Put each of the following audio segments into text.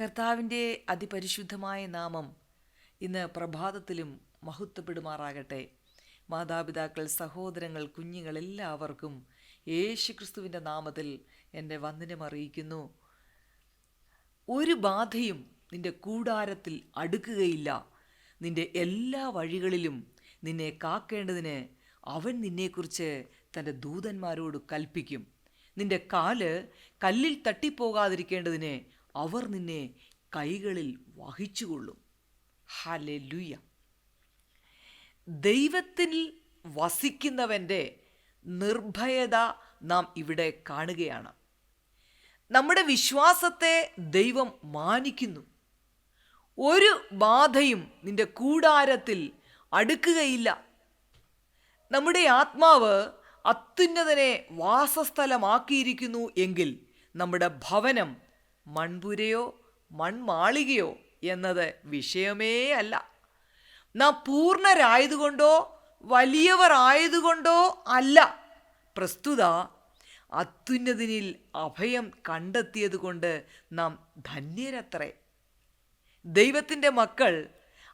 കർത്താവിന്റെ അതിപരിശുദ്ധമായ നാമം ഇന്ന് പ്രഭാതത്തിലും മഹത്വപ്പെടുമാറാകട്ടെ. മാതാപിതാക്കൾ സഹോദരങ്ങൾ കുഞ്ഞുങ്ങൾ എല്ലാവർക്കും യേശുക്രിസ്തുവിന്റെ നാമത്തിൽ എന്റെ വന്ദനം അറിയിക്കുന്നു. ഒരു ബാധയും നിന്റെ കൂടാരത്തിൽ അടുക്കുകയില്ല. നിന്റെ എല്ലാ വഴികളിലും നിന്നെ കാക്കേണ്ടതിന് അവൻ നിന്നെക്കുറിച്ച് തന്റെ ദൂതന്മാരോട് കൽപ്പിക്കും. നിന്റെ കാൽ കല്ലിൽ തട്ടിപ്പോകാതിരിക്കേണ്ടതിന് അവർ നിന്നെ കൈകളിൽ വഹിച്ചുകൊള്ളും. ഹലെ ലുയ്യ ദൈവത്തിൽ വസിക്കുന്നവന്റെ നിർഭയത നാം ഇവിടെ കാണുകയാണ്. നമ്മുടെ വിശ്വാസത്തെ ദൈവം മാനിക്കുന്നു. ഒരു ബാധയും നിന്റെ കൂടാരത്തിൽ അടുക്കുകയില്ല. നമ്മുടെ ആത്മാവ് അത്യുന്നതനെ വാസസ്ഥലമാക്കിയിരിക്കുന്നു എങ്കിൽ നമ്മുടെ ഭവനം മൺപുരയോ മൺമാളികയോ എന്നത് വിഷയമേ അല്ല. നാം പൂർണരായതുകൊണ്ടോ വലിയവർ ആയതുകൊണ്ടോ അല്ല. പ്രസ്തുത അത്യുന്നതിനിൽ അഭയം കണ്ടെത്തിയതുകൊണ്ട് നാം ധന്യരത്രേ. ദൈവത്തിന്റെ മക്കൾ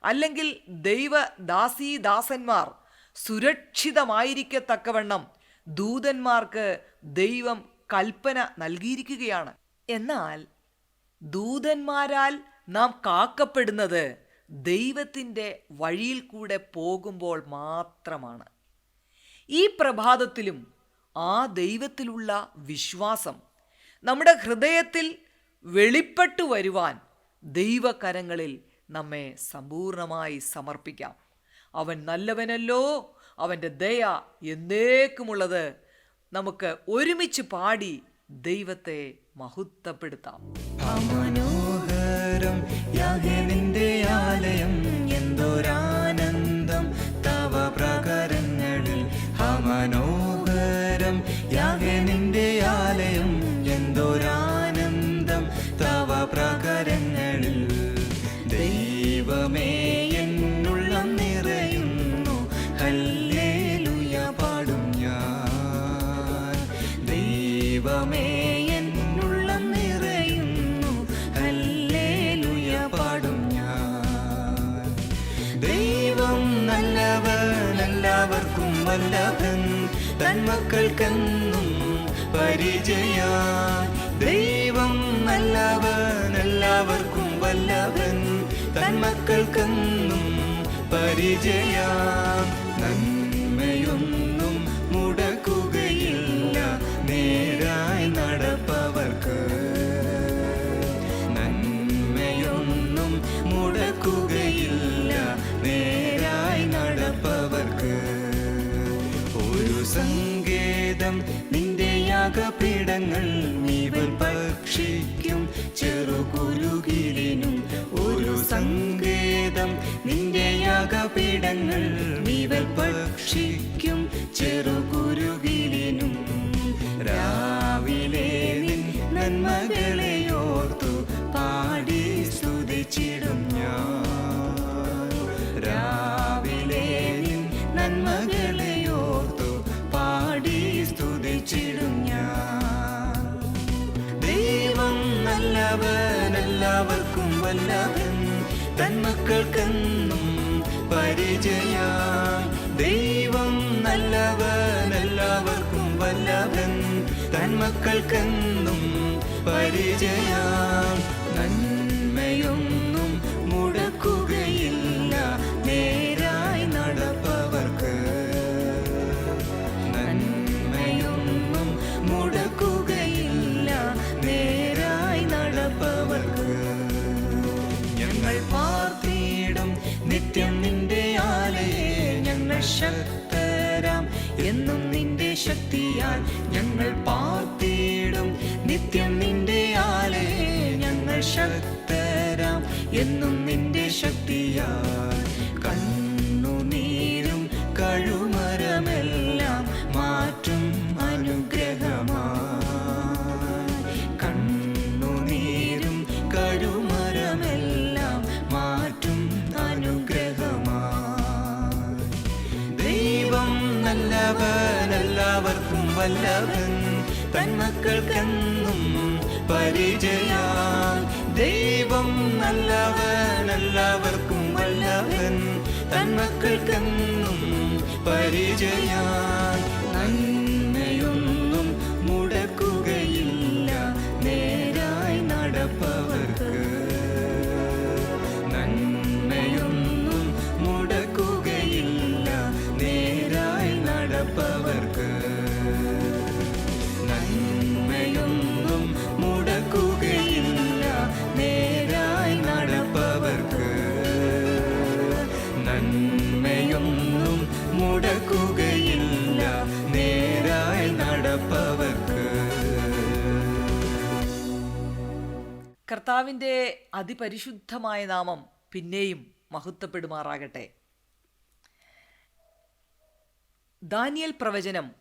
അല്ലെങ്കിൽ ദൈവദാസീദാസന്മാർ സുരക്ഷിതമായിരിക്കത്തക്കവണ്ണം ദൂതന്മാർക്ക് ദൈവം കൽപ്പന നൽകിയിരിക്കുകയാണ്. എന്നാൽ ദൂതന്മാരാൽ നാം കാക്കപ്പെടുന്നത് ദൈവത്തിന്റെ വഴിയിൽ കൂടെ പോകുമ്പോൾ മാത്രമാണ്. ഈ പ്രഭാതത്തിലും ആ ദൈവത്തിലുള്ള വിശ്വാസം നമ്മുടെ ഹൃദയത്തിൽ വെളിപ്പെട്ടു വരുവാൻ ദൈവകരങ്ങളിൽ നമ്മെ സമ്പൂർണമായി സമർപ്പിക്കാം. അവൻ നല്ലവനല്ലോ അവന്റെ ദയ എന്നേക്കുമുള്ളത് നമുക്ക് ഒരുമിച്ച് പാടി ദൈവത്തെ മഹത്വപ്പെടുത്താം. വല്ലഭൻ തന്മക്കൾക്കെന്നും പരിചയ ദൈവം നല്ലവൻ എല്ലാവർക്കും വല്ലഭൻ തന്മക്കൾക്കെന്നും പരിചയാൻ സങ്കേതം നിന്റെ യാഗപീഠങ്ങൾ നീവൻ ഭക്ഷിക്കും. ചെറുകുരുകിലിനും ഒരു സങ്കേതം. നിന്റെ യാഗപീഠങ്ങൾ നീവൻ ഭക്ഷിക്കും. രാവിലെ വല്ലവൻ തന്മക്കൾക്കെന്നും പരിചയ ദൈവം നല്ലവൻ എല്ലാവർക്കും വല്ലവൻ തന്മക്കൾക്കെന്നും പരിചയാൻ വല്ലവൻ തന്മക്കൾക്കെന്നും പരിചയാൻ ദൈവം നല്ലവൻ എല്ലാവർക്കും വല്ലവൻ തന്മക്കൾക്കെന്നും പരിചയാൻ നന്മയൊന്നും കർത്താവിന്റെ അതിപരിശുദ്ധമായ നാമം പിന്നെയും മഹത്വപ്പെടുമാറാകട്ടെ. ദാനിയൽ പ്രവചനം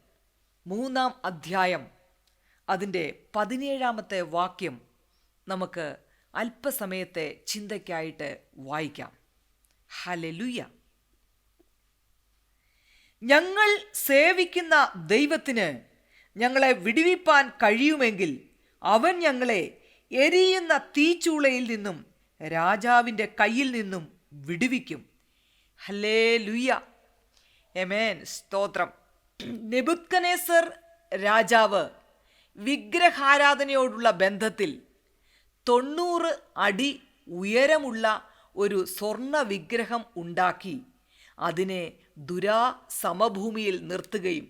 മൂന്നാം അധ്യായം അതിന്റെ പതിനേഴാമത്തെ വാക്യം നമുക്ക് അല്പസമയത്തെ ചിന്തയ്ക്കായിട്ട് വായിക്കാം. ഹലലുയ ഞങ്ങൾ സേവിക്കുന്ന ദൈവത്തിന് ഞങ്ങളെ വിടുവിപ്പാൻ കഴിയുമെങ്കിൽ അവൻ ഞങ്ങളെ എരിയുന്ന തീച്ചൂളയിൽ നിന്നും രാജാവിന്റെ കയ്യിൽ നിന്നും വിടുവിക്കും. ഹലേ ലുയ്യ എമേൻ സ്തോത്രം. നെബുക്കനേസർ രാജാവ് വിഗ്രഹാരാധനയോടുള്ള ബന്ധത്തിൽ തൊണ്ണൂറ് അടി ഉയരമുള്ള ഒരു സ്വർണ വിഗ്രഹം ഉണ്ടാക്കി അതിനെ ദുരാ സമഭൂമിയിൽ നിർത്തുകയും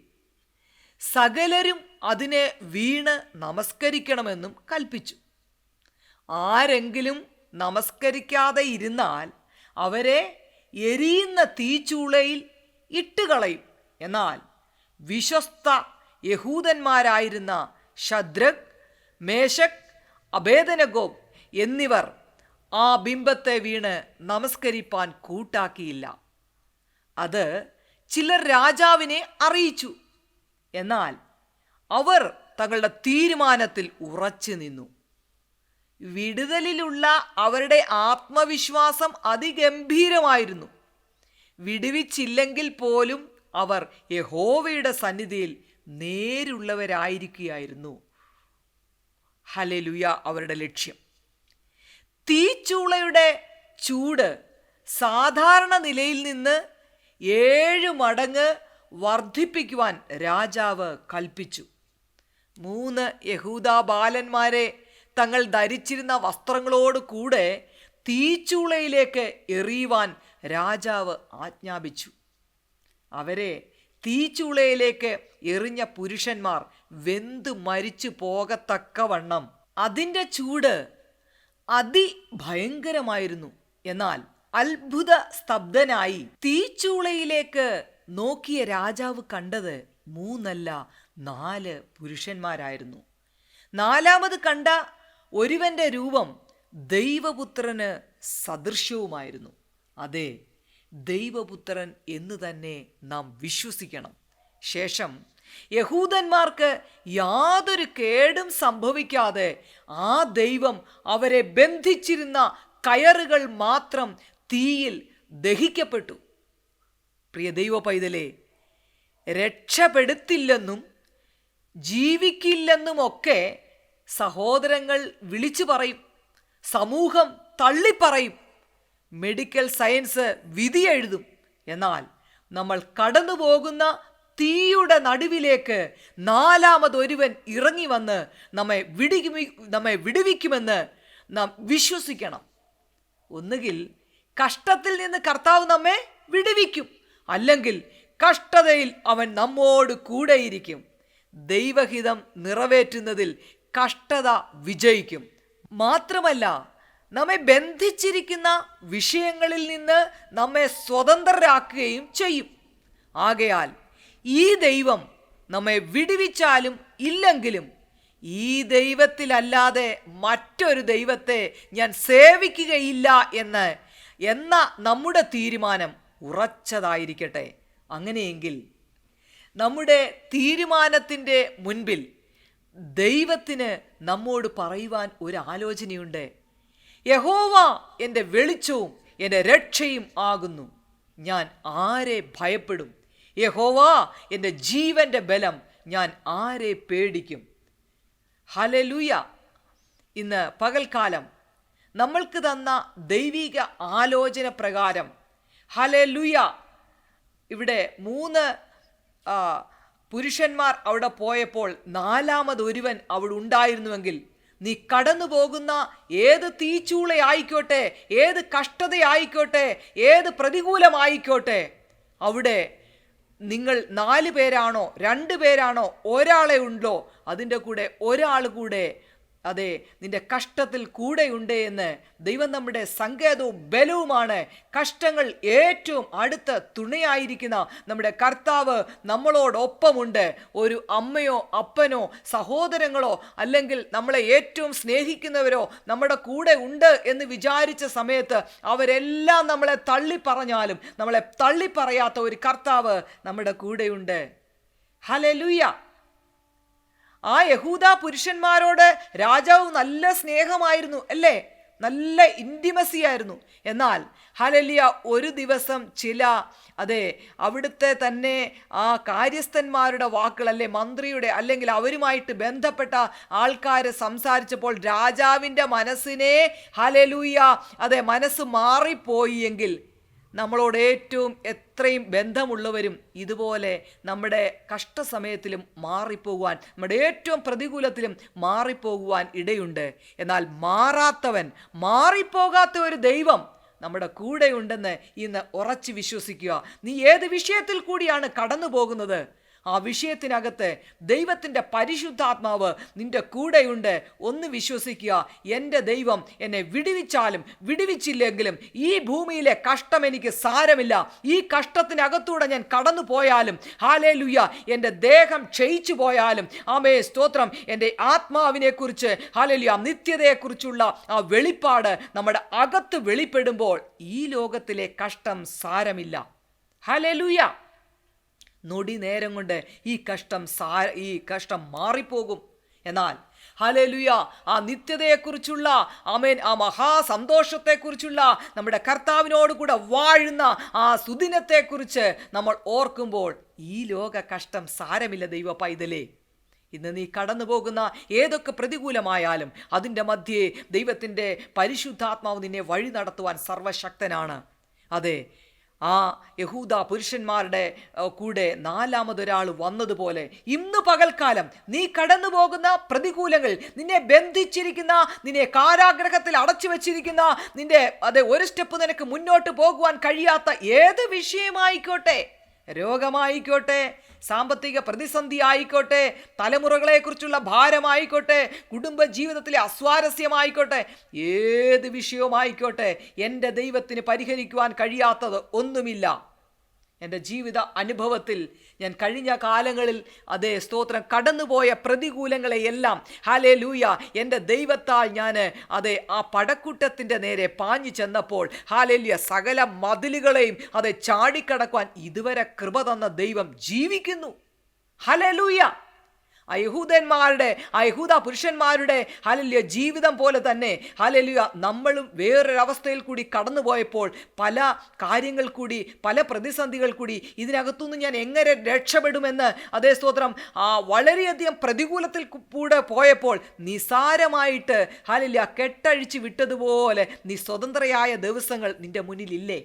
സകലരും അതിനെ വീണ് നമസ്കരിക്കണമെന്നും കൽപ്പിച്ചു. ആരെങ്കിലും നമസ്കരിക്കാതെ ഇരുന്നാൽ അവരെ എരിയുന്ന തീച്ചൂളയിൽ ഇട്ടുകളയും. എന്നാൽ വിശ്വസ്ത യഹൂദന്മാരായിരുന്ന ഷദ്രക് മേശക് അഭേദനഗോബ് എന്നിവർ ആ ബിംബത്തെ വീണ് നമസ്കരിപ്പാൻ കൂട്ടാക്കിയില്ല. അത് ചിലർ രാജാവിനെ അറിയിച്ചു. എന്നാൽ അവർ തങ്ങളുടെ തീരുമാനത്തിൽ ഉറച്ചു നിന്നു. വിടുതലിലുള്ള അവരുടെ ആത്മവിശ്വാസം അതിഗംഭീരമായിരുന്നു. വിടുവിച്ചില്ലെങ്കിൽ പോലും അവർ യഹോവയുടെ സന്നിധിയിൽ നേരുള്ളവരായിരിക്കുകയായിരുന്നു. ഹലലുയ അവരുടെ ലക്ഷ്യം. തീച്ചൂളയുടെ ചൂട് സാധാരണ നിലയിൽ നിന്ന് ഏഴ് മടങ്ങ് വർദ്ധിപ്പിക്കുവാൻ രാജാവ് കൽപ്പിച്ചു. മൂന്ന് യഹൂദ ബാലന്മാരെ തങ്ങൾ ധരിച്ചിരുന്ന വസ്ത്രങ്ങളോട് കൂടെ തീച്ചൂളയിലേക്ക് എറിയുവാൻ രാജാവ് ആജ്ഞാപിച്ചു. അവരെ തീച്ചൂളയിലേക്ക് എറിഞ്ഞ പുരുഷന്മാർ വെന്ത് മരിച്ചു പോകത്തക്കവണ്ണം അതിന്റെ ചൂട് അതിഭയങ്കരമായിരുന്നു. എന്നാൽ അത്ഭുത സ്തബ്ധനായി തീച്ചൂളയിലേക്ക് നോക്കിയ രാജാവ് കണ്ടത് മൂന്നല്ല നാല് പുരുഷന്മാരായിരുന്നു. നാലാമത് കണ്ട ഒരുവന്റെ രൂപം ദൈവപുത്രന് സദൃശ്യവുമായിരുന്നു. അതെ ദൈവപുത്രൻ എന്ന് തന്നെ നാം വിശ്വസിക്കണം. ശേഷം യഹൂദന്മാർക്ക് യാതൊരു കേടും സംഭവിക്കാതെ ആ ദൈവം അവരെ ബന്ധിച്ചിരുന്ന കയറുകൾ മാത്രം തീയിൽ ദഹിക്കപ്പെട്ടു. പ്രിയ ദൈവ പൈതലെ രക്ഷപ്പെടുത്തില്ലെന്നും ജീവിക്കില്ലെന്നുമൊക്കെ സഹോദരങ്ങൾ വിളിച്ചു പറയും. സമൂഹം തള്ളിപ്പറയും. മെഡിക്കൽ സയൻസ് വിധി എഴുതും. എന്നാൽ നമ്മൾ കടന്നു പോകുന്ന തീയുടെ നടുവിലേക്ക് നാലാമതൊരുവൻ ഇറങ്ങി വന്ന് നമ്മെ വിടുവി നമ്മെ വിടുവിക്കുമെന്ന് നാം വിശ്വസിക്കണം. ഒന്നുകിൽ കഷ്ടത്തിൽ നിന്ന് കർത്താവ് നമ്മെ വിടുവിക്കും. അല്ലെങ്കിൽ കഷ്ടതയിൽ അവൻ നമ്മോട് കൂടെയിരിക്കും. ദൈവഹിതം നിറവേറ്റുന്നതിൽ കഷ്ടത വിജയിക്കും. മാത്രമല്ല നമ്മെ ബന്ധിച്ചിരിക്കുന്ന വിഷയങ്ങളിൽ നിന്ന് നമ്മെ സ്വതന്ത്രരാക്കുകയും ചെയ്യും. ആകയാൽ ഈ ദൈവം നമ്മെ വിടുവിച്ചാലും ഇല്ലെങ്കിലും ഈ ദൈവത്തിലല്ലാതെ മറ്റൊരു ദൈവത്തെ ഞാൻ സേവിക്കുകയില്ല എന്ന് എന്ന നമ്മുടെ തീരുമാനം ഉറച്ചതായിരിക്കട്ടെ. അങ്ങനെയെങ്കിൽ നമ്മുടെ തീരുമാനത്തിന്റെ മുൻപിൽ ദൈവത്തിന് നമ്മോട് പറയുവാൻ ഒരു ആലോചനയുണ്ട് യഹോവ എന്റെ വെളിച്ചവും എന്റെ രക്ഷയും ആകുന്നു. ഞാൻ ആരെ ഭയപ്പെടും? യഹോവ എന്റെ ജീവന്റെ ബലം ഞാൻ ആരെ പേടിക്കും? ഹലലുയ ഇന്ന് പകൽക്കാലം നമ്മൾക്ക് തന്ന ദൈവിക ആലോചന പ്രകാരം ഹലലുയ ഇവിടെ മൂന്ന് പുരുഷന്മാർ അവിടെ പോയപ്പോൾ നാലാമതൊരുവൻ അവിടെ ഉണ്ടായിരുന്നുവെങ്കിൽ നീ കടന്നു പോകുന്ന ഏത് തീച്ചൂളയായിക്കോട്ടെ ഏത് കഷ്ടതയായിക്കോട്ടെ ഏത് പ്രതികൂലമായിക്കോട്ടെ അവിടെ നിങ്ങൾ നാല് പേരാണോ രണ്ട് പേരാണോ ഒരാളെ ഉണ്ടോ അതിന്റെ കൂടെ ഒരാൾ കൂടെ അതെ നിന്റെ കഷ്ടത്തിൽ കൂടെയുണ്ട് എന്ന് ദൈവം നമ്മുടെ സങ്കേതവും ബലവുമാണ്. കഷ്ടങ്ങൾ ഏറ്റവും അടുത്ത തുണയായിരിക്കുന്ന നമ്മുടെ കർത്താവ് നമ്മളോടൊപ്പമുണ്ട്. ഒരു അമ്മയോ അപ്പനോ സഹോദരങ്ങളോ അല്ലെങ്കിൽ നമ്മളെ ഏറ്റവും സ്നേഹിക്കുന്നവരോ നമ്മുടെ കൂടെ ഉണ്ട് എന്ന് വിചാരിച്ച സമയത്ത് അവരെല്ലാം നമ്മളെ തള്ളിപ്പറഞ്ഞാലും നമ്മളെ തള്ളിപ്പറയാത്ത ഒരു കർത്താവ് നമ്മുടെ കൂടെയുണ്ട്. ഹലലുയ്യ ആ യഹൂദ പുരുഷന്മാരോട് രാജാവ് നല്ല സ്നേഹമായിരുന്നു അല്ലേ? നല്ല ഇന്റിമസി ആയിരുന്നു. എന്നാൽ ഹലലിയ ഒരു ദിവസം ചില അതെ അവിടുത്തെ തന്നെ ആ കാര്യസ്ഥന്മാരുടെ വാക്കുകൾ അല്ലെ മന്ത്രിയുടെ അല്ലെങ്കിൽ അവരുമായിട്ട് ബന്ധപ്പെട്ട ആൾക്കാർ സംസാരിച്ചപ്പോൾ രാജാവിന്റെ മനസ്സിനെ ഹലലൂയ അതെ മനസ്സ് മാറിപ്പോയി എങ്കിൽ നമ്മളോട് ഏറ്റവും എത്രയും ബന്ധമുള്ളവരും ഇതുപോലെ നമ്മുടെ കഷ്ടസമയത്തിലും മാറിപ്പോകുവാൻ നമ്മുടെ ഏറ്റവും പ്രതികൂലത്തിലും മാറിപ്പോകുവാൻ ഇടയുണ്ട്. എന്നാൽ മാറാത്തവൻ മാറിപ്പോകാത്ത ഒരു ദൈവം നമ്മുടെ കൂടെയുണ്ടെന്ന് ഇന്ന് ഉറച്ചു വിശ്വസിക്കുക. നീ ഏത് വിഷയത്തിൽ കൂടിയാണ് കടന്നു പോകുന്നത് ആ വിഷയത്തിനകത്ത് ദൈവത്തിന്റെ പരിശുദ്ധാത്മാവ് നിന്റെ കൂടെയുണ്ട് ഒന്ന് വിശ്വസിക്കുക. എന്റെ ദൈവം എന്നെ വിടുവിച്ചാലും വിടുവിച്ചില്ലെങ്കിലും ഈ ഭൂമിയിലെ കഷ്ടം എനിക്ക് സാരമില്ല. ഈ കഷ്ടത്തിനകത്തൂടെ ഞാൻ കടന്നു പോയാലും ഹാലേ ലുയ്യ എന്റെ ദേഹം ക്ഷയിച്ചു പോയാലും ആമേ സ്തോത്രം. എന്റെ ആത്മാവിനെക്കുറിച്ച് ഹാലേലുയ നിത്യതയെക്കുറിച്ചുള്ള ആ വെളിപ്പാട് നമ്മുടെ അകത്ത് വെളിപ്പെടുമ്പോൾ ഈ ലോകത്തിലെ കഷ്ടം സാരമില്ല. ഹാലേലുയ്യ നൊടി നേരം കൊണ്ട് ഈ കഷ്ടം സാ ഈ കഷ്ടം മാറിപ്പോകും. എന്നാൽ ഹലലുയ ആ നിത്യതയെക്കുറിച്ചുള്ള ആമേൻ ആ മഹാസന്തോഷത്തെക്കുറിച്ചുള്ള നമ്മുടെ കർത്താവിനോട് കൂടെ വാഴുന്ന ആ സുദിനത്തെക്കുറിച്ച് നമ്മൾ ഓർക്കുമ്പോൾ ഈ ലോക കഷ്ടം സാരമില്ല ദൈവ പൈതലേ. ഇന്ന് നീ കടന്നു പോകുന്ന ഏതൊക്കെ പ്രതികൂലമായാലും അതിന്റെ മധ്യേ ദൈവത്തിന്റെ പരിശുദ്ധാത്മാവ് നിന്നെ വഴി നടത്തുവാൻ സർവശക്തനാണ്. അതെ ആ യഹൂദ പുരുഷന്മാരുടെ കൂടെ നാലാമതൊരാൾ വന്നതുപോലെ ഇന്ന് പകൽക്കാലം നീ കടന്നു പോകുന്ന പ്രതികൂലങ്ങൾ നിന്നെ ബന്ധിച്ചിരിക്കുന്ന നിന്നെ കാരാഗ്രഹത്തിൽ അടച്ചു വെച്ചിരിക്കുന്ന നിന്റെ അതെ ഒരു സ്റ്റെപ്പ് നിനക്ക് മുന്നോട്ട് പോകുവാൻ കഴിയാത്ത ഏത് വിഷയമായിക്കോട്ടെ? രോഗമായിക്കോട്ടെ സാമ്പത്തിക പ്രതിസന്ധി ആയിക്കോട്ടെ തലമുറകളെക്കുറിച്ചുള്ള ഭാരമായിക്കോട്ടെ കുടുംബ ജീവിതത്തിലെ അസ്വാരസ്യമായിക്കോട്ടെ ഏത് വിഷയവുമായിക്കോട്ടെ എന്റെ ദൈവത്തിന് പരിഹരിക്കുവാൻ കഴിയാത്തത് ഒന്നുമില്ല. എന്റെ ജീവിത അനുഭവത്തിൽ ഞാൻ കഴിഞ്ഞ കാലങ്ങളിൽ അതേ സ്തോത്രം കടന്നുപോയ പ്രതികൂലങ്ങളെയെല്ലാം ഹാലേ ലൂയ എന്റെ ദൈവത്താൽ ഞാൻ അതെ ആ പടക്കൂട്ടത്തിന്റെ നേരെ പാഞ്ഞു ചെന്നപ്പോൾ ഹാലേലിയ സകല മതിലുകളെയും അതെ ചാടിക്കടക്കുവാൻ ഇതുവരെ കൃപ തന്ന ദൈവം ജീവിക്കുന്നു. ഹലലൂയ അയഹൂദന്മാരുടെ അയഹൂദ പുരുഷന്മാരുടെ ഹലല്യ ജീവിതം പോലെ തന്നെ ഹലല്യ നമ്മളും വേറൊരവസ്ഥയിൽ കൂടി കടന്നുപോയപ്പോൾ പല കാര്യങ്ങൾ കൂടി പല പ്രതിസന്ധികൾ കൂടി ഇതിനകത്തുനിന്ന് ഞാൻ എങ്ങനെ രക്ഷപ്പെടുമെന്ന് അതേ സ്തോത്രം ആ വളരെയധികം പ്രതികൂലത്തിൽ കൂടെ പോയപ്പോൾ നിസാരമായിട്ട് ഹലല്യ കെട്ടഴിച്ച് വിട്ടതുപോലെ നീ സ്വതന്ത്രയായ ദിവസങ്ങൾ നിന്റെ മുന്നിലില്ലേ?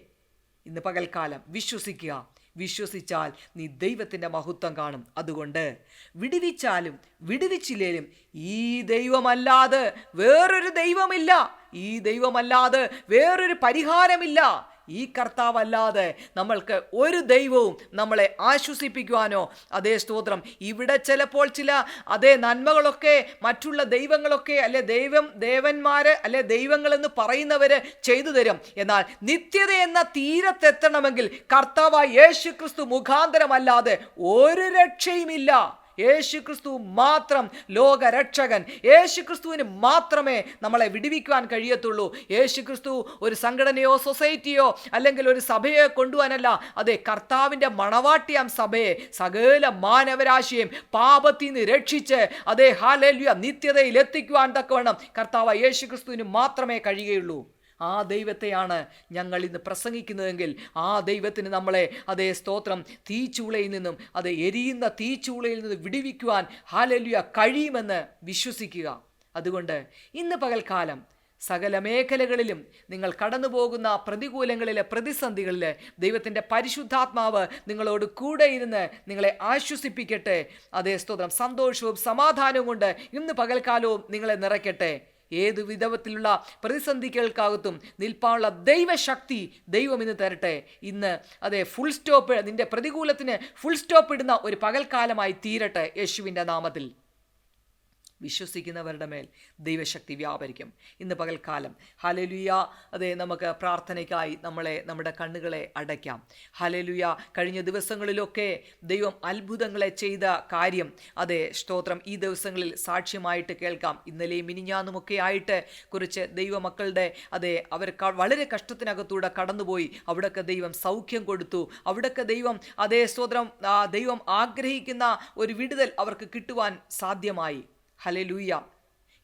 ഇന്ന് പകൽക്കാലം. വിശ്വസിക്കുക. വിശ്വസിച്ചാൽ നീ ദൈവത്തിന്റെ മഹത്വം കാണും. അതുകൊണ്ട് വിടുവിച്ചാലും വിടുവിച്ചില്ലേലും ഈ ദൈവമല്ലാതെ വേറൊരു ദൈവമില്ല. ഈ ദൈവമല്ലാതെ വേറൊരു പരിഹാരമില്ല. ഈ കർത്താവല്ലാതെ നമ്മൾക്ക് ഒരു ദൈവവും നമ്മളെ ആശ്വസിപ്പിക്കുവാനോ. അതേ സ്തോത്രം. ഇവിടെ ചിലപ്പോൾ ചില അതേ നന്മകളൊക്കെ മറ്റുള്ള ദൈവങ്ങളൊക്കെ അല്ലെ ദൈവം ദേവന്മാർ അല്ലെ ദൈവങ്ങളെന്ന് പറയുന്നവര് ചെയ്തു തരും എന്നാൽ നിത്യത എന്ന തീരത്തെത്തണമെങ്കിൽ കർത്താവായ യേശു ക്രിസ്തു മുഖാന്തരമല്ലാതെ ഒരു രക്ഷയുമില്ല. യേശു ക്രിസ്തു മാത്രം ലോകരക്ഷകൻ. യേശു ക്രിസ്തുവിന് മാത്രമേ നമ്മളെ വിടുവിക്കുവാൻ കഴിയത്തുള്ളൂ. യേശുക്രിസ്തു ഒരു സംഘടനയോ സൊസൈറ്റിയോ അല്ലെങ്കിൽ ഒരു സഭയോ കൊണ്ടുപോകാനല്ല അതെ കർത്താവിന്റെ മണവാട്ടിയാം സഭയെ സകല മാനവരാശിയെയും പാപത്തിൽ നിന്ന് രക്ഷിച്ച് അതേ ഹാലേല്യ നിത്യതയിൽ എത്തിക്കുവാൻ തക്കവണ്ണം കർത്താവ് യേശു ക്രിസ്തുവിന് മാത്രമേ കഴിയുകയുള്ളൂ. ആ ദൈവത്തെയാണ് ഞങ്ങൾ ഇന്ന് പ്രസംഗിക്കുന്നതെങ്കിൽ ആ ദൈവത്തിന് നമ്മളെ അതേ സ്തോത്രം തീച്ചൂളയിൽ നിന്നും അത് എരിയുന്ന തീച്ചൂളയിൽ നിന്ന് വിടിവിക്കുവാൻ ഹാലല്യ കഴിയുമെന്ന് വിശ്വസിക്കുക. അതുകൊണ്ട് ഇന്ന് പകൽക്കാലം സകല മേഖലകളിലും നിങ്ങൾ കടന്നു പോകുന്ന പ്രതികൂലങ്ങളിലെ പ്രതിസന്ധികളിൽ ദൈവത്തിന്റെ പരിശുദ്ധാത്മാവ് നിങ്ങളോട് കൂടെ ഇരുന്ന് നിങ്ങളെ ആശ്വസിപ്പിക്കട്ടെ. അതേ സ്തോത്രം. സന്തോഷവും സമാധാനവും കൊണ്ട് ഇന്ന് പകൽക്കാലവും നിങ്ങളെ നിറയ്ക്കട്ടെ. ഏതു വിധത്തിലുള്ള പ്രതിസന്ധികൾക്കകത്തും നിൽപ്പാനുള്ള ദൈവശക്തി ദൈവം ഇന്ന് തരട്ടെ. ഇന്ന് അതെ ഫുൾ സ്റ്റോപ്പ് നിന്റെ പ്രതികൂലത്തിന് ഫുൾ സ്റ്റോപ്പ് ഇടുന്ന ഒരു പകൽക്കാലമായി തീരട്ടെ യേശുവിന്റെ നാമത്തിൽ. വിശ്വസിക്കുന്നവരുടെ മേൽ ദൈവശക്തി വ്യാപരിക്കും. ഇന്ന് പകൽക്കാലം. ഹലലുയ അതെ നമുക്ക് പ്രാർത്ഥനയ്ക്കായി നമ്മളെ നമ്മുടെ കണ്ണുകളെ അടയ്ക്കാം. ഹലലുയ കഴിഞ്ഞ ദിവസങ്ങളിലൊക്കെ ദൈവം അത്ഭുതങ്ങളെ ചെയ്ത കാര്യം. അതെ സ്തോത്രം. ഈ ദിവസങ്ങളിൽ സാക്ഷ്യമായിട്ട് കേൾക്കാം. ഇന്നലെയും മിനിഞ്ഞാന്നുമൊക്കെ ആയിട്ട് കുറിച്ച് ദൈവമക്കളുടെ അതെ അവർ വളരെ കഷ്ടത്തിനകത്തൂടെ കടന്നുപോയി. അവിടൊക്കെ ദൈവം സൗഖ്യം കൊടുത്തു. അവിടൊക്കെ ദൈവം അതേ സ്തോത്രം ദൈവം ആഗ്രഹിക്കുന്ന ഒരു വിടുതൽ അവർക്ക് കിട്ടുവാൻ സാധ്യമായി. ഹലലൂയ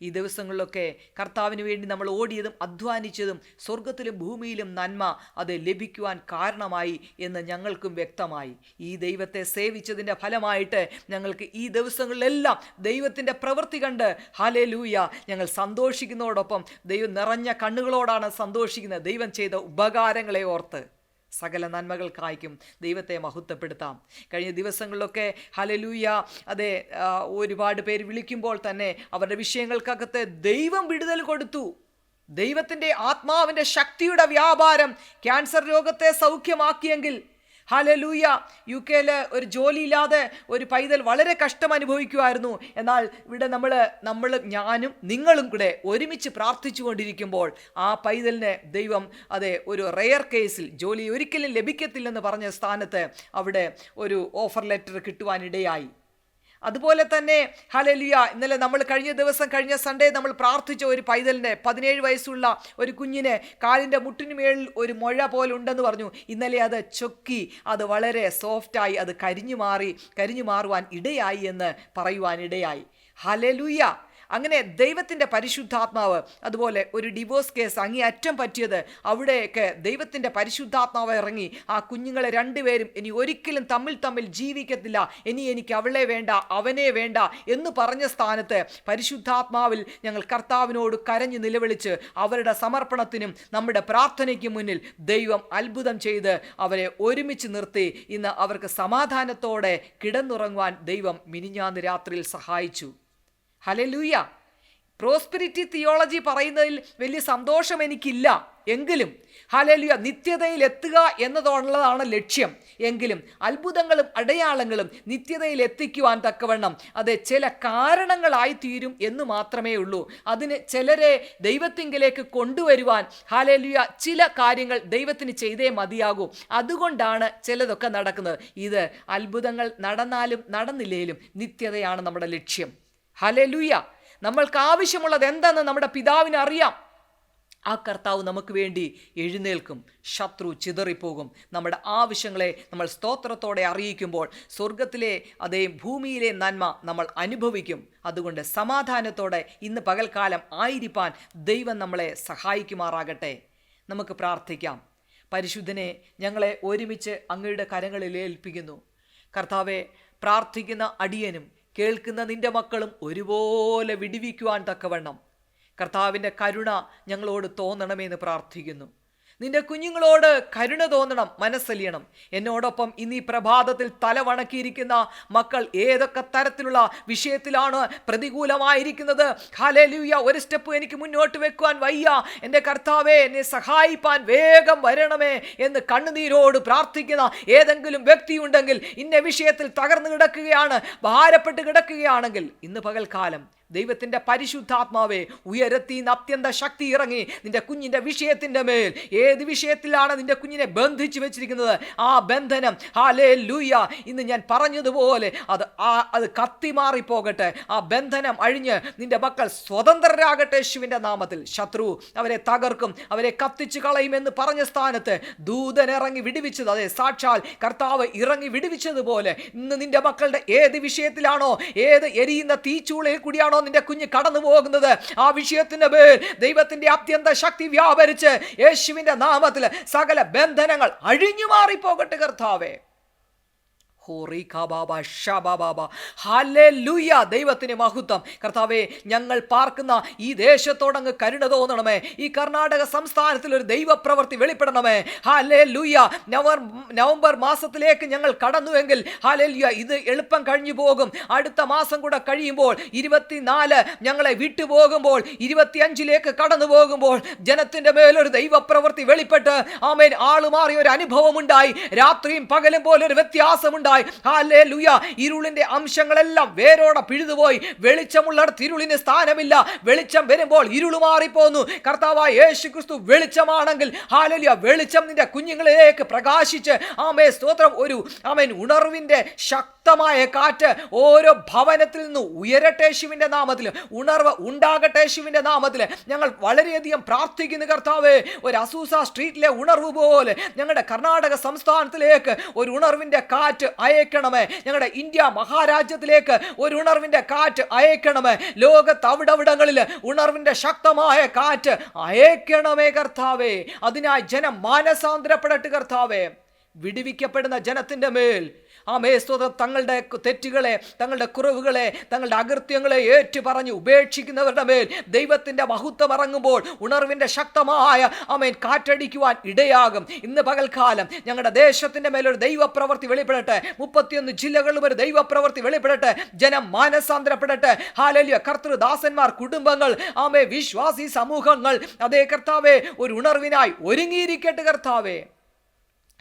ഈ ദിവസങ്ങളിലൊക്കെ കർത്താവിന് വേണ്ടി നമ്മൾ ഓടിയതും അധ്വാനിച്ചതും സ്വർഗത്തിലും ഭൂമിയിലും നന്മ അത് ലഭിക്കുവാൻ കാരണമായി എന്ന് ഞങ്ങൾക്കും വ്യക്തമായി. ഈ ദൈവത്തെ സേവിച്ചതിന്റെ ഫലമായിട്ട് ഞങ്ങൾക്ക് ഈ ദിവസങ്ങളിലെല്ലാം ദൈവത്തിന്റെ പ്രവൃത്തി കണ്ട് ഹലലൂയ ഞങ്ങൾ സന്തോഷിക്കുന്നതോടൊപ്പം ദൈവം നിറഞ്ഞ കണ്ണുകളോടാണ് സന്തോഷിക്കുന്നത്. ദൈവം ചെയ്ത ഉപകാരങ്ങളെ ഓർത്ത്. സകല നന്മകൾക്കായിക്കും ദൈവത്തെ മഹത്വപ്പെടുത്താം. കഴിഞ്ഞ ദിവസങ്ങളിലൊക്കെ ഹലലൂയ അതെ ഒരുപാട് പേര് വിളിക്കുമ്പോൾ തന്നെ അവരുടെ വിഷയങ്ങൾക്കകത്ത് ദൈവം വിടുതൽ കൊടുത്തു. ദൈവത്തിന്റെ ആത്മാവിന്റെ ശക്തിയുടെ വ്യാപാരം ക്യാൻസർ രോഗത്തെ സൗഖ്യമാക്കിയെങ്കിൽ ഹലലൂയ യു കെയിൽ ഒരു ജോലിയില്ലാതെ ഒരു പൈതൽ വളരെ കഷ്ടം അനുഭവിക്കുമായിരുന്നു എന്നാൽ ഇവിടെ നമ്മൾ നമ്മൾ ഞാനും നിങ്ങളും കൂടെ ഒരുമിച്ച് പ്രാർത്ഥിച്ചു കൊണ്ടിരിക്കുമ്പോൾ ആ പൈതലിന് ദൈവം അതെ ഒരു റെയർ കേസിൽ ജോലി ഒരിക്കലും ലഭിക്കത്തില്ലെന്ന് പറഞ്ഞ സ്ഥാനത്ത് അവിടെ ഒരു ഓഫർ ലെറ്റർ കിട്ടുവാനിടയായി. അതുപോലെ തന്നെ ഹലലിയ ഇന്നലെ നമ്മൾ കഴിഞ്ഞ ദിവസം കഴിഞ്ഞ സൺഡേ നമ്മൾ പ്രാർത്ഥിച്ച ഒരു പൈതലിനെ പതിനേഴ് വയസ്സുള്ള ഒരു കുഞ്ഞിനെ കാലിന്റെ മുട്ടിന് മേളിൽ ഒരു മുഴ പോലെ ഉണ്ടെന്ന് പറഞ്ഞു. ഇന്നലെ അത് ചൊക്കി അത് വളരെ സോഫ്റ്റായി അത് കരിഞ്ഞു മാറി കരിഞ്ഞു മാറുവാൻ ഇടയായി എന്ന് പറയുവാൻ ഇടയായി. ഹലലുയ അങ്ങനെ ദൈവത്തിന്റെ പരിശുദ്ധാത്മാവ് അതുപോലെ ഒരു ഡിവോഴ്സ് കേസ് അങ്ങേയറ്റം പറ്റിയത് അവിടെയൊക്കെ ദൈവത്തിന്റെ പരിശുദ്ധാത്മാവ് ഇറങ്ങി. ആ കുഞ്ഞുങ്ങളെ രണ്ടുപേരും ഇനി ഒരിക്കലും തമ്മിൽ തമ്മിൽ ജീവിക്കത്തില്ല. ഇനി എനിക്ക് അവളെ വേണ്ട അവനെ വേണ്ട എന്ന് പറഞ്ഞ സ്ഥാനത്ത് പരിശുദ്ധാത്മാവിൽ ഞങ്ങൾ കർത്താവിനോട് കരഞ്ഞു നിലവിളിച്ച് അവരുടെ സമർപ്പണത്തിനും നമ്മുടെ പ്രാർത്ഥനയ്ക്കും മുന്നിൽ ദൈവം അത്ഭുതം ചെയ്ത് അവരെ ഒരുമിച്ച് നിർത്തി. ഇന്ന് അവർക്ക് സമാധാനത്തോടെ കിടന്നുറങ്ങുവാൻ ദൈവം മിനിഞ്ഞാന്ന് രാത്രിയിൽ സഹായിച്ചു. ഹലലൂയ പ്രോസ്പിരിറ്റി തിയോളജി പറയുന്നതിൽ വലിയ സന്തോഷം എനിക്കില്ല. എങ്കിലും ഹലലുയ നിത്യതയിൽ എത്തുക എന്നതുള്ളതാണ് ലക്ഷ്യം. എങ്കിലും അത്ഭുതങ്ങളും അടയാളങ്ങളും നിത്യതയിൽ എത്തിക്കുവാൻ തക്കവണ്ണം അത് ചില കാരണങ്ങളായി തീരും എന്ന് മാത്രമേ ഉള്ളൂ. അതിന് ചിലരെ ദൈവത്തിങ്കിലേക്ക് കൊണ്ടുവരുവാൻ ഹലലുയ ചില കാര്യങ്ങൾ ദൈവത്തിന് ചെയ്തേ മതിയാകൂ. അതുകൊണ്ടാണ് ചിലതൊക്കെ നടക്കുന്നത്. ഇത് അത്ഭുതങ്ങൾ നടന്നാലും നടന്നില്ലേലും നിത്യതയാണ് നമ്മുടെ ലക്ഷ്യം. ഹലലുയ നമ്മൾക്ക് ആവശ്യമുള്ളത് എന്തെന്ന് നമ്മുടെ പിതാവിന് അറിയാം. ആ കർത്താവ് നമുക്ക് വേണ്ടി എഴുന്നേൽക്കും. ശത്രു ചിതറിപ്പോകും. നമ്മുടെ ആവശ്യങ്ങളെ നമ്മൾ സ്തോത്രത്തോടെ അറിയിക്കുമ്പോൾ സ്വർഗത്തിലെ അതേ ഭൂമിയിലെ നന്മ നമ്മൾ അനുഭവിക്കും. അതുകൊണ്ട് സമാധാനത്തോടെ ഇന്ന് പകൽക്കാലം ആയിരിക്കാൻ ദൈവം നമ്മളെ സഹായിക്കുമാറാകട്ടെ. നമുക്ക് പ്രാർത്ഥിക്കാം. പരിശുദ്ധനെ ഞങ്ങളെ ഒരുമിച്ച് അങ്ങയുടെ കരങ്ങളിൽ ഏൽപ്പിക്കുന്നു. കർത്താവെ പ്രാർത്ഥിക്കുന്ന അടിയനും കേൾക്കുന്ന നിന്റെ മക്കളും ഒരുപോലെ വിടിവിക്കുവാൻ തക്കവണ്ണം. കർത്താവിന്റെ കരുണ ഞങ്ങളോട് തോന്നണമെന്ന് പ്രാർത്ഥിക്കുന്നു. നിന്റെ കുഞ്ഞുങ്ങളോട് കരുണ തോന്നണം മനസ്സലിയണം. എന്നോടൊപ്പം ഇന്ന് ഈ പ്രഭാതത്തിൽ തലവണക്കിയിരിക്കുന്ന മക്കൾ ഏതൊക്കെ തരത്തിലുള്ള വിഷയത്തിലാണ് പ്രതികൂലമായിരിക്കുന്നത്? ഹലലൂയ ഒരു സ്റ്റെപ്പ് എനിക്ക് മുന്നോട്ട് വെക്കുവാൻ വയ്യ. എന്റെ കർത്താവെ എന്നെ സഹായിപ്പാൻ വേഗം വരണമേ എന്ന് കണ്ണുനീരോട് പ്രാർത്ഥിക്കുന്ന ഏതെങ്കിലും വ്യക്തിയുണ്ടെങ്കിൽ ഇന്ന വിഷയത്തിൽ തകർന്നു കിടക്കുകയാണ് ഭാരപ്പെട്ട് കിടക്കുകയാണെങ്കിൽ ഇന്ന് പകൽക്കാലം ദൈവത്തിന്റെ പരിശുദ്ധാത്മാവെ ഉയരത്തി അത്യന്ത ശക്തി ഇറങ്ങി നിന്റെ കുഞ്ഞിന്റെ വിഷയത്തിന്റെ മേൽ. ഏത് വിഷയത്തിലാണ് നിന്റെ കുഞ്ഞിനെ ബന്ധിച്ചു വെച്ചിരിക്കുന്നത്? ആ ബന്ധനം. ഹാലേ ലൂയ ഇന്ന് ഞാൻ പറഞ്ഞതുപോലെ അത് ആ അത് കത്തിമാറിപ്പോകട്ടെ ആ ബന്ധനം അഴിഞ്ഞ് നിന്റെ മക്കൾ സ്വതന്ത്രരാകട്ടെ യേശുവിന്റെ നാമത്തിൽ. ശത്രു അവരെ തകർക്കും അവരെ കത്തിച്ചു കളയുമെന്ന് പറഞ്ഞ സ്ഥാനത്ത് ദൂതൻ ഇറങ്ങി വിടുവിച്ചത്. അതെ സാക്ഷാൽ കർത്താവ് ഇറങ്ങി വിടുവിച്ചതുപോലെ ഇന്ന് നിന്റെ മക്കളുടെ ഏത് വിഷയത്തിലാണോ ഏത് എരിയുന്ന തീച്ചൂളയിൽ കൂടിയാണോ നിന്റെ കുഞ്ഞ് കടന്നു പോകുന്നത്? ആ വിഷയത്തിന്റെ പേർ ദൈവത്തിന്റെ അത്യന്ത ശക്തി വ്യാപരിച്ച് യേശുവിന്റെ നാമത്തിൽ സകല ബന്ധനങ്ങൾ അഴിഞ്ഞു മാറിപ്പോകട്ടെ കർത്താവേ. ഹല്ലേലൂയ. ദൈവത്തിന് മഹത്വം. കർത്താവെ ഞങ്ങൾ പാർക്കുന്ന ഈ ദേശത്തോടങ്ങ് കരുണ തോന്നണമേ. ഈ കർണാടക സംസ്ഥാനത്തിൽ ഒരു ദൈവപ്രവൃത്തി വെളിപ്പെടണമേ. ഹാലേ ലൂയ നവംബർ നവംബർ മാസത്തിലേക്ക് ഞങ്ങൾ കടന്നുവെങ്കിൽ ഹാലേ ഇത് എളുപ്പം കഴിഞ്ഞു പോകും. അടുത്ത മാസം കൂടെ കഴിയുമ്പോൾ ഇരുപത്തിനാല് ഞങ്ങളെ വിട്ടുപോകുമ്പോൾ ഇരുപത്തിയഞ്ചിലേക്ക് കടന്നു പോകുമ്പോൾ ജനത്തിന്റെ മേലൊരു ദൈവപ്രവൃത്തി വെളിപ്പെട്ട് ആമേൻ ആളുമാറിയ ഒരു അനുഭവം ഉണ്ടായി രാത്രിയും പകലും പോലൊരു വ്യത്യാസമുണ്ടായി. ഹാലേ ലുയ ഇരുളിന്റെ അംശങ്ങളെല്ലാം വേരോടെ പിഴുതുപോയി. വെളിച്ചമുള്ളിടത്ത് ഇരുളിന് സ്ഥാനമില്ല. വെളിച്ചം വരുമ്പോൾ ഇരുൾ മാറിപ്പോന്നു. കർത്താവായ യേശു ക്രിസ്തു വെളിച്ചമാണെങ്കിൽ ഹാലലിയ വെളിച്ചം നിന്റെ കുഞ്ഞുങ്ങളിലേക്ക് പ്രകാശിച്ച് ആമേ സ്തോത്രം ഒരു ആമേൻ ഉണർവിന്റെ ശക്തമായ കാറ്റ് ഓരോ ഭവനത്തിൽ നിന്ന് ഉയരട്ടെ ശിവിന്റെ നാമത്തിൽ ഉണർവ് ഉണ്ടാകട്ടെ ശിവിന്റെ നാമത്തിൽ. ഞങ്ങൾ വളരെയധികം പ്രാർത്ഥിക്കുന്നു കർത്താവേ ഒരു അസൂസ സ്ട്രീറ്റിലെ ഉണർവ് പോലെ ഞങ്ങളുടെ കർണാടക സംസ്ഥാനത്തിലേക്ക് ഒരു ഉണർവിന്റെ കാറ്റ് അയക്കണമേ. ഞങ്ങളുടെ ഇന്ത്യ മഹാരാജ്യത്തിലേക്ക് ഒരു ഉണർവിന്റെ കാറ്റ് അയക്കണമേ. ലോകത്ത് അവിടവിടങ്ങളിൽ ഉണർവിന്റെ ശക്തമായ കാറ്റ് അയക്കണമേ കർത്താവേ. അതിനായി ജനം മാനസാന്തരപ്പെടട്ടെ കർത്താവേ. വിടുവിക്കപ്പെടുന്ന ജനത്തിന്റെ മേൽ ആമേ സ്തോത്രം. തങ്ങളുടെ തെറ്റുകളെ തങ്ങളുടെ കുറവുകളെ തങ്ങളുടെ അകൃത്യങ്ങളെ ഏറ്റു പറഞ്ഞ് ഉപേക്ഷിക്കുന്നവരുടെ മേൽ ദൈവത്തിന്റെ മഹത്വം ഇറങ്ങുമ്പോൾ ഉണർവിന്റെ ശക്തമായ ആമേൻ കാറ്റടിക്കുവാൻ ഇടയാകും. ഇന്ന് പകൽക്കാലം ഞങ്ങളുടെ ദേശത്തിന്റെ മേലൊരു ദൈവപ്രവൃത്തി വെളിപ്പെടട്ടെ. മുപ്പത്തിയൊന്ന് ജില്ലകളിലും ഒരു ദൈവപ്രവൃത്തി വെളിപ്പെടട്ടെ. ജനം മാനസാന്തരപ്പെടട്ടെ. ഹാലലിയ. കർത്തൃദാസന്മാർ കുടുംബങ്ങൾ ആമേ വിശ്വാസി സമൂഹങ്ങൾ. അതേ കർത്താവേ ഒരു ഉണർവിനായി ഒരുങ്ങിയിരിക്കട്ടെ കർത്താവേ.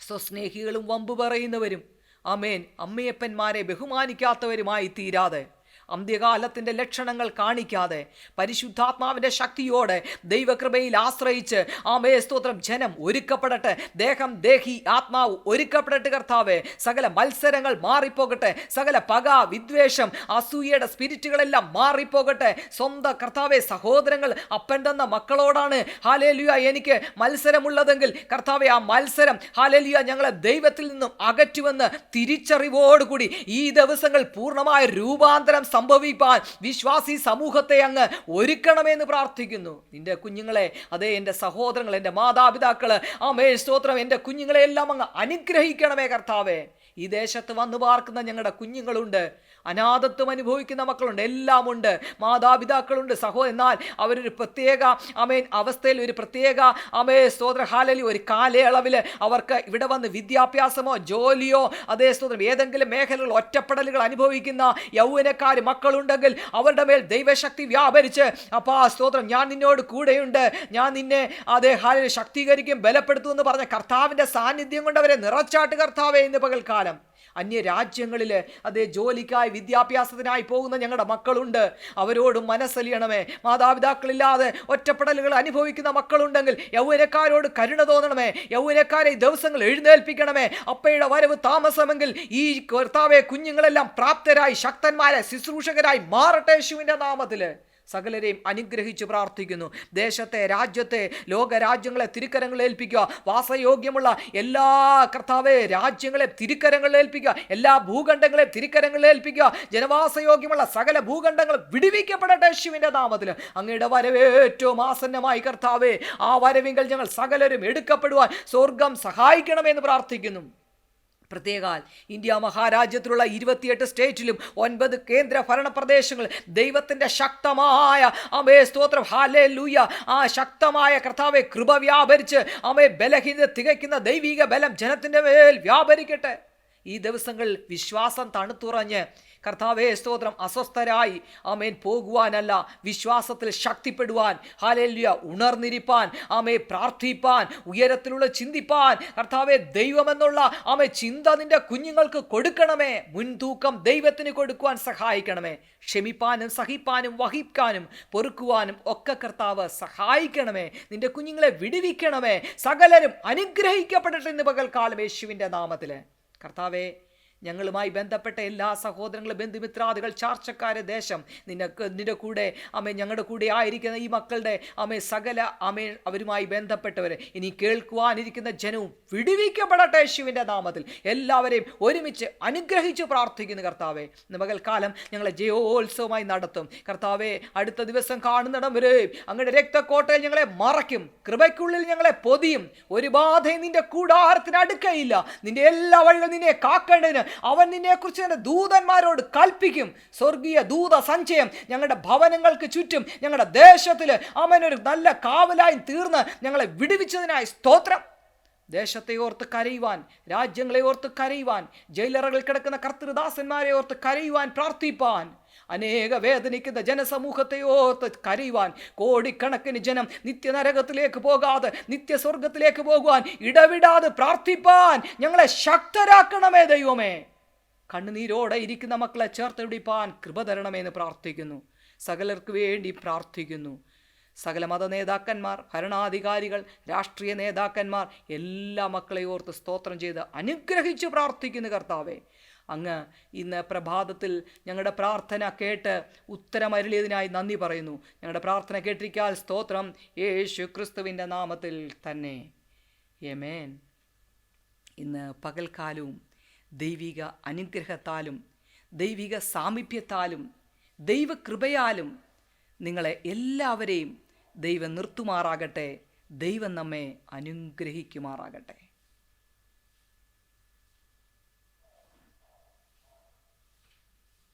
സ്വസ്നേഹികളും വമ്പ് പറയുന്നവരും അമേൻ അമ്മയപ്പന്മാരെ ബഹുമാനിക്കാത്തവരുമായി തീരാതെ. അന്ത്യകാലത്തിന്റെ ലക്ഷണങ്ങൾ കാണിക്കാതെ പരിശുദ്ധാത്മാവിന്റെ ശക്തിയോടെ ദൈവകൃപയിൽ ആശ്രയിച്ച് ആമേ സ്തോത്രം. ജനം ഒരുക്കപ്പെടട്ടെ. ദേഹം ദേഹി ആത്മാവ് ഒരുക്കപ്പെടട്ടെ കർത്താവെ. സകല മത്സരങ്ങൾ മാറിപ്പോകട്ടെ. സകല പക വിദ്വേഷം അസൂയയുടെ സ്പിരിറ്റുകളെല്ലാം മാറിപ്പോകട്ടെ. സ്വന്തം കർത്താവെ സഹോദരങ്ങൾ അപ്പൻ തന്ന മക്കളോടാണ് ഹാലേലുയ എനിക്ക് മത്സരമുള്ളതെങ്കിൽ കർത്താവെ ആ മത്സരം ഹാലേലുയ ഞങ്ങളെ ദൈവത്തിൽ നിന്നും അകറ്റുമെന്ന് തിരിച്ചറിവോടുകൂടി ഈ ദിവസങ്ങൾ പൂർണമായ രൂപാന്തരം സംഭവിപ്പാൻ വിശ്വാസി സമൂഹത്തെ അങ്ങ് ഒരുക്കണമെന്ന് പ്രാർത്ഥിക്കുന്നു. നിന്റെ കുഞ്ഞുങ്ങളെ അതേ എന്റെ സഹോദരങ്ങൾ എന്റെ മാതാപിതാക്കൾ ആമേ സ്തോത്രം എന്റെ കുഞ്ഞുങ്ങളെ എല്ലാം അങ്ങ് അനുഗ്രഹിക്കണമേ കർത്താവേ. ഈ ദേശത്ത് വന്നു പാർക്കുന്ന ഞങ്ങളുടെ കുഞ്ഞുങ്ങളുണ്ട്. അനാഥത്വം അനുഭവിക്കുന്ന മക്കളുണ്ട്. എല്ലാമുണ്ട്. മാതാപിതാക്കളുണ്ട്. സഹോ എന്നാൽ അവരൊരു പ്രത്യേക അമേൻ അവസ്ഥയിൽ ഒരു പ്രത്യേക അമേ സ്തോത്ര ഹാലലി ഒരു കാലയളവിൽ അവർക്ക് ഇവിടെ വന്ന് വിദ്യാഭ്യാസമോ ജോലിയോ അതേ സ്തോത്രം ഏതെങ്കിലും മേഖലകൾ ഒറ്റപ്പെടലുകൾ അനുഭവിക്കുന്ന യൗവനക്കാർ മക്കളുണ്ടെങ്കിൽ അവരുടെ മേൽ ദൈവശക്തി വ്യാപരിച്ച് അപ്പാ സ്തോത്രം ഞാൻ നിന്നോട് കൂടെയുണ്ട്. ഞാൻ നിന്നെ അതേ ഹാലിൽ ശക്തീകരിക്കും ബലപ്പെടുത്തും എന്ന് പറഞ്ഞ കർത്താവിന്റെ സാന്നിധ്യം കൊണ്ട് അവരെ നിറച്ചാട്ട് കർത്താവേ ഇന്ന് പകൽക്കാലം. അന്യ രാജ്യങ്ങളിൽ അതേ ജോലിക്കായി വിദ്യാഭ്യാസത്തിനായി പോകുന്ന ഞങ്ങളുടെ മക്കളുണ്ട്. അവരോടും മനസ്സലിയണമേ. മാതാപിതാക്കളില്ലാതെ ഒറ്റപ്പെടലുകൾ അനുഭവിക്കുന്ന മക്കളുണ്ടെങ്കിൽ യൗവനക്കാരോട് കരുണ തോന്നണമേ. യൗവനക്കാരെ ദിവസങ്ങൾ എഴുന്നേൽപ്പിക്കണമേ. അപ്പയുടെ വരവ് താമസമെങ്കിൽ ഈ കർത്താവെ കുഞ്ഞുങ്ങളെല്ലാം പ്രാപ്തരായി ശക്തന്മാരെ ശുശ്രൂഷകരായി മാറട്ടെ യേശുവിന്റെ നാമത്തിൽ. സകലരെയും അനുഗ്രഹിച്ച് പ്രാർത്ഥിക്കുന്നു. ദേശത്തെ രാജ്യത്തെ ലോകരാജ്യങ്ങളെ തിരുക്കരങ്ങളിൽ ഏൽപ്പിക്കുക. വാസയോഗ്യമുള്ള എല്ലാ കർത്താവെ രാജ്യങ്ങളെ തിരുക്കരങ്ങളിൽ ഏൽപ്പിക്കുക. എല്ലാ ഭൂഖണ്ഡങ്ങളെ തിരുക്കരങ്ങളിൽ ഏൽപ്പിക്കുക. ജനവാസയോഗ്യമുള്ള സകല ഭൂഖണ്ഡങ്ങൾ വിടുവിക്കപ്പെടട്ടെ യേശുവിന്റെ നാമത്തിൽ. അങ്ങയുടെ വരവ് ഏറ്റവും ആസന്നമായി കർത്താവേ ആ വരവിങ്കൽ ഞങ്ങൾ സകലരും എടുക്കപ്പെടുവാൻ സ്വർഗം സഹായിക്കണമെന്ന് പ്രാർത്ഥിക്കുന്നു. പ്രത്യേകാൽ ഇന്ത്യ മഹാരാജ്യത്തിലുള്ള ഇരുപത്തിയെട്ട് സ്റ്റേറ്റിലും ഒൻപത് കേന്ദ്ര ഭരണ പ്രദേശങ്ങൾ ദൈവത്തിന്റെ ശക്തമായ അമേ സ്തോത്രം ഹാലേ ലൂയ ആ ശക്തമായ കർത്താവെ കൃപ വ്യാപരിച്ച് അമേ ബലഹീനത തികയ്ക്കുന്ന ദൈവിക ബലം ജനത്തിന്റെ മേൽ വ്യാപരിക്കട്ടെ. ഈ ദിവസങ്ങളിൽ വിശ്വാസം തണുത്തുറഞ്ഞ് കർത്താവേ സ്തോത്രം. അസ്വസ്ഥരായി. ആമേൻ. പോകുവാനല്ല. വിശ്വാസത്തിൽ ശക്തിപ്പെടുവാൻ. ഹാലേല്യ ഉണർന്നിരിപ്പാൻ. ആമേ പ്രാർത്ഥിപ്പാൻ. ഉയരത്തിലുള്ള ചിന്തിപ്പാൻ. കർത്താവെ ദൈവമെന്നുള്ള ആമേ ചിന്ത നിന്റെ കുഞ്ഞുങ്ങൾക്ക് കൊടുക്കണമേ. മുൻതൂക്കം ദൈവത്തിന് കൊടുക്കുവാൻ സഹായിക്കണമേ. ക്ഷമിപ്പാനും സഹിപ്പാനും വഹിക്കാനും പൊറുക്കുവാനും ഒക്കെ കർത്താവ് സഹായിക്കണമേ. നിന്റെ കുഞ്ഞുങ്ങളെ വിടുവിക്കണമേ. സകലരും അനുഗ്രഹിക്കപ്പെടട്ടെ ഇന്ന് പകൽക്കാലം യേശുവിന്റെ നാമത്തിൽ കർത്താവെ ഞങ്ങളുമായി ബന്ധപ്പെട്ട എല്ലാ സഹോദരങ്ങളും ബന്ധുമിത്രാദികൾ ചാർച്ചക്കാരെ ദേശം നിനക്ക് നിന്റെ കൂടെ അമ്മ ഞങ്ങളുടെ കൂടെ ആയിരിക്കുന്ന ഈ മക്കളുടെ അമ്മ സകല അമ്മ അവരുമായി ബന്ധപ്പെട്ടവർ ഇനി കേൾക്കുവാനിരിക്കുന്ന ജനവും വിടുവിക്കപ്പെടട്ടെ യേശുവിന്റെ നാമത്തിൽ. എല്ലാവരെയും ഒരുമിച്ച് അനുഗ്രഹിച്ച് പ്രാർത്ഥിക്കുന്നു കർത്താവെ. നമകൽക്കാലം ഞങ്ങളെ ജയോത്സവമായി നടത്തും. കർത്താവെ അടുത്ത ദിവസം കാണുന്നിടം വരെ അങ്ങയുടെ രക്തക്കോട്ടയിൽ ഞങ്ങളെ മറയ്ക്കും. കൃപയ്ക്കുള്ളിൽ ഞങ്ങളെ പൊതിയും. ഒരു ബാധയും നിന്റെ കൂടാരത്തിന് അടുക്കയില്ല. നിന്റെ എല്ലാ വഴികളും നിന്നെ കാക്കേണ്ടതിന് അവൻ നിന്നെക്കുറിച്ച് തന്നെ ദൂതന്മാരോട് കൽപ്പിക്കും. സ്വർഗീയ ദൂത സഞ്ചയം ഞങ്ങളുടെ ഭവനങ്ങൾക്ക് ചുറ്റും ഞങ്ങളുടെ ദേശത്തിൽ അവൻ ഒരു നല്ല കാവലായി തീർന്ന് ഞങ്ങളെ വിടുവിച്ചതിനായി സ്തോത്രം. ദേശത്തെ ഓർത്ത് കരയുവാൻ രാജ്യങ്ങളെ ഓർത്ത് കരയുവാൻ ജയിലറകളിൽ കിടക്കുന്ന കർത്തൃദാസന്മാരെ ഓർത്ത് കരയുവാൻ പ്രാർത്ഥിപ്പാൻ. അനേക വേദനിക്കുന്ന ജനസമൂഹത്തെ ഓർത്ത് കരയുവാൻ കോടിക്കണക്കിന് ജനം നിത്യനരകത്തിലേക്ക് പോകാതെ നിത്യസ്വർഗത്തിലേക്ക് പോകുവാൻ ഇടവിടാതെ പ്രാർത്ഥിപ്പാൻ ഞങ്ങളെ ശക്തരാക്കണമേ ദൈവമേ. കണ്ണുനീരോടെ ഇരിക്കുന്ന മക്കളെ ചേർത്ത് പിടിപ്പാൻ കൃപ തരണമെന്ന് പ്രാർത്ഥിക്കുന്നു. സകലർക്ക് വേണ്ടി പ്രാർത്ഥിക്കുന്നു. സകല മത നേതാക്കന്മാർ ഭരണാധികാരികൾ രാഷ്ട്രീയ നേതാക്കന്മാർ എല്ലാ മക്കളെ ഓർത്ത് സ്തോത്രം ചെയ്ത് അനുഗ്രഹിച്ചു പ്രാർത്ഥിക്കുന്നു കർത്താവെ. അങ്ങ് ഇന്ന് പ്രഭാതത്തിൽ ഞങ്ങളുടെ പ്രാർത്ഥന കേട്ട് ഉത്തരമരുളിയതിനായി നന്ദി പറയുന്നു. ഞങ്ങളുടെ പ്രാർത്ഥന കേട്ടിരിക്കാൽ സ്തോത്രം യേശു ക്രിസ്തുവിന്റെ നാമത്തിൽ തന്നെ. യമേൻ ഇന്ന് പകൽക്കാലവും ദൈവിക അനുഗ്രഹത്താലും ദൈവിക സാമീപ്യത്താലും ദൈവകൃപയാലും നിങ്ങളെ എല്ലാവരെയും ദൈവം നിർത്തുമാറാകട്ടെ. ദൈവം നമ്മെ അനുഗ്രഹിക്കുമാറാകട്ടെ.